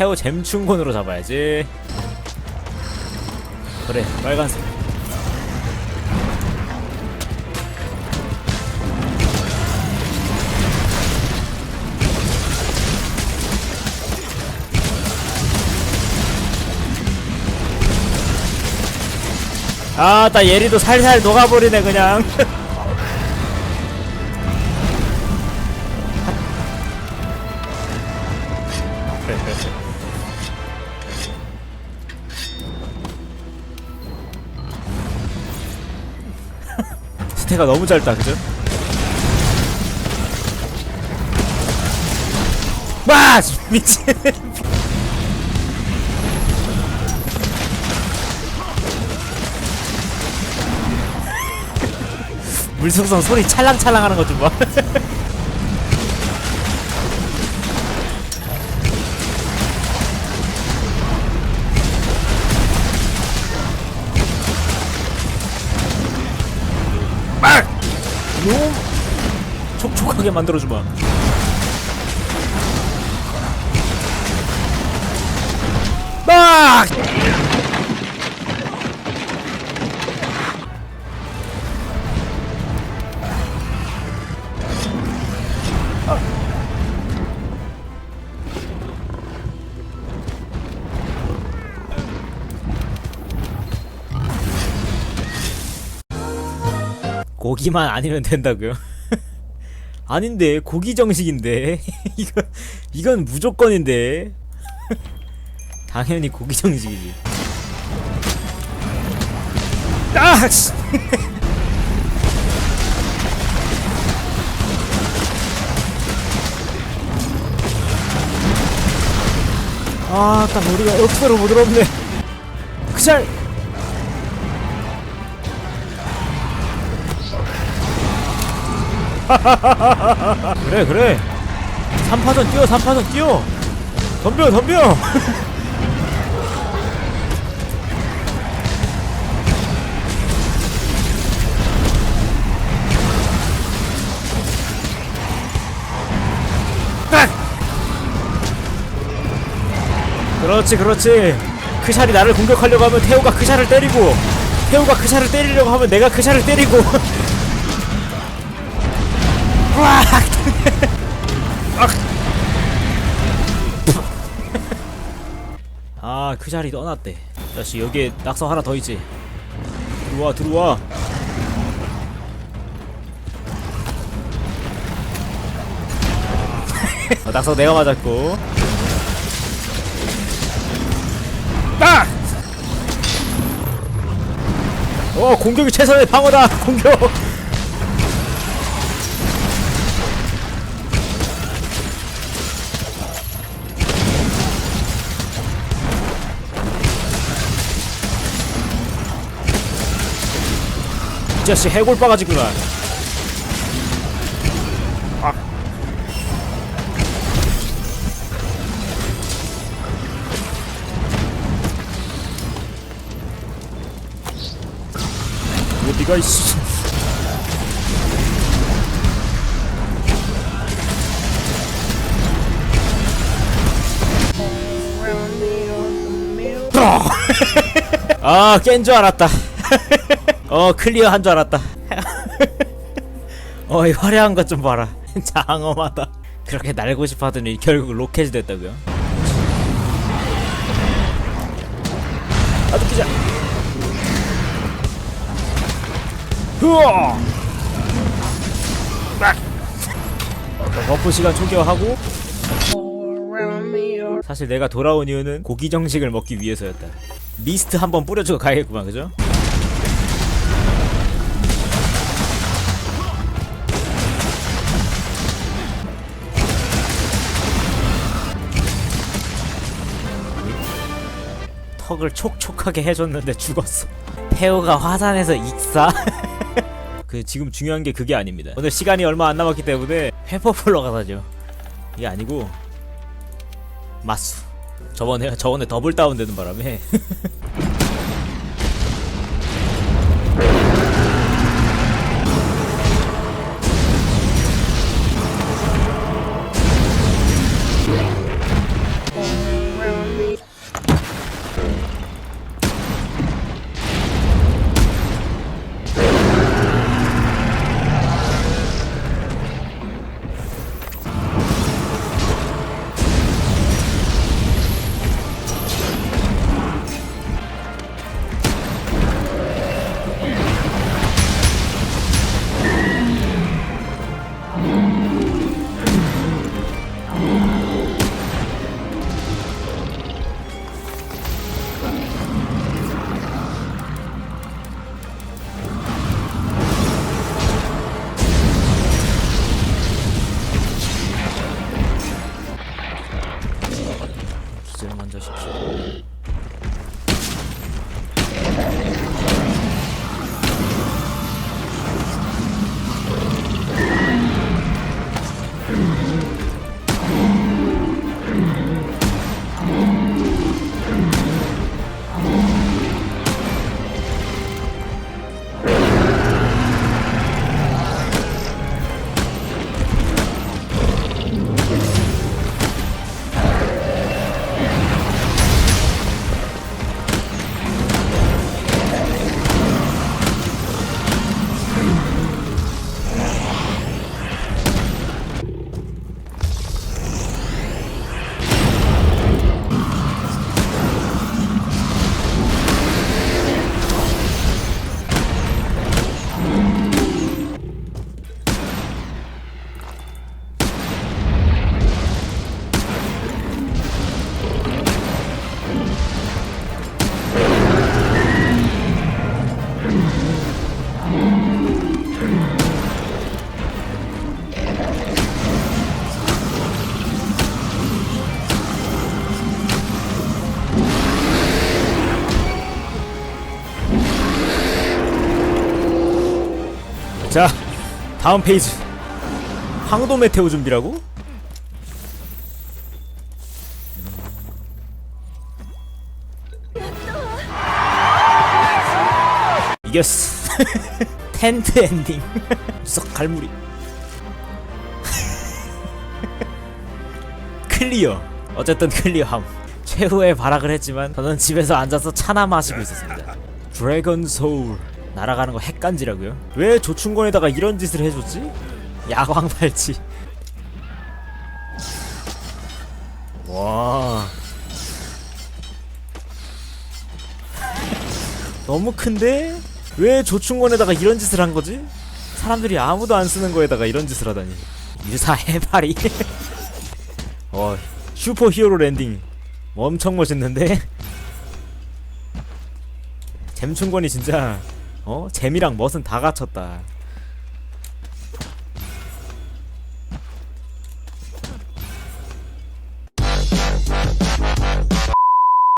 태호 잼충곤으로 잡아야지. 그래 빨간색. 아나 예리도 살살 녹아버리네 그냥 스테가 너무 짧다 그죠? 와 미친 물속성 소리 찰랑찰랑 하는 것 좀 봐. 촉촉하게 만들어주마. 막! 고기만 아니면 된다고요? 아닌데 고기 정식인데 이거 이건 무조건인데 당연히 고기 정식이지. 아! 씨. 아, 딱 우리가 억수로 부드럽네. 그잘 그래 그래. 3파전 뛰어 3파전 뛰어. 덤벼 덤벼. 딱! 그렇지 그렇지. 크샬이 나를 공격하려고 하면 태호가 크샬을 때리고 태호가 크샬을 때리려고 하면 내가 크샬을 때리고 와! 아, 그 자리 떠났대. 자식 여기에 낙서 하나 더 있지. 들어와, 들어와. 어, 낙서 내가 맞았고. 딱! 어, 공격이 최선의 방어다. 공격. 자식 해골 바가지구나. 아. 어디가 있어? 아, 깬 줄 알았다. 어, 클리어 한 줄 알았다. 어, 이 화려한 것 좀 봐라. 장엄하다. 그렇게 날고 싶어 하더니 결국 로켓이 됐다고요? 아도 끼자. 자, 버프 시간 초기화하고 사실 내가 돌아온 이유는 고기 정식을 먹기 위해서였다. 미스트 한번 뿌려주고 가야겠구만, 그죠? 턱을 촉촉하게 해줬는데 죽었어. 태호가 화산에서 익사? 그 지금 중요한 게 그게 아닙니다. 오늘 시간이 얼마 안 남았기 때문에 회포폴러 가사죠. 이게 아니고 마수. 저번에 저번에 더블 다운되는 바람에 자 다음 페이지. 황도 메테오 준비라고? 이겼어. 텐트 엔딩. 썩 갈무리. 클리어. 어쨌든 클리어함. 최후의 발악을 했지만 저는 집에서 앉아서 차나 마시고 있었습니다. 드래곤 소울 날아가는 거 핵간지라고요? 왜 조충곤에다가 이런 짓을 해줬지? 야광 발치 와 너무 큰데? 왜 조충곤에다가 이런 짓을 한 거지? 사람들이 아무도 안 쓰는 거에다가 이런 짓을 하다니 유사 해파리 어 슈퍼 히어로 랜딩 엄청 멋있는데? 잼충곤이 진짜 어? 재미랑 멋은 다 갖췄다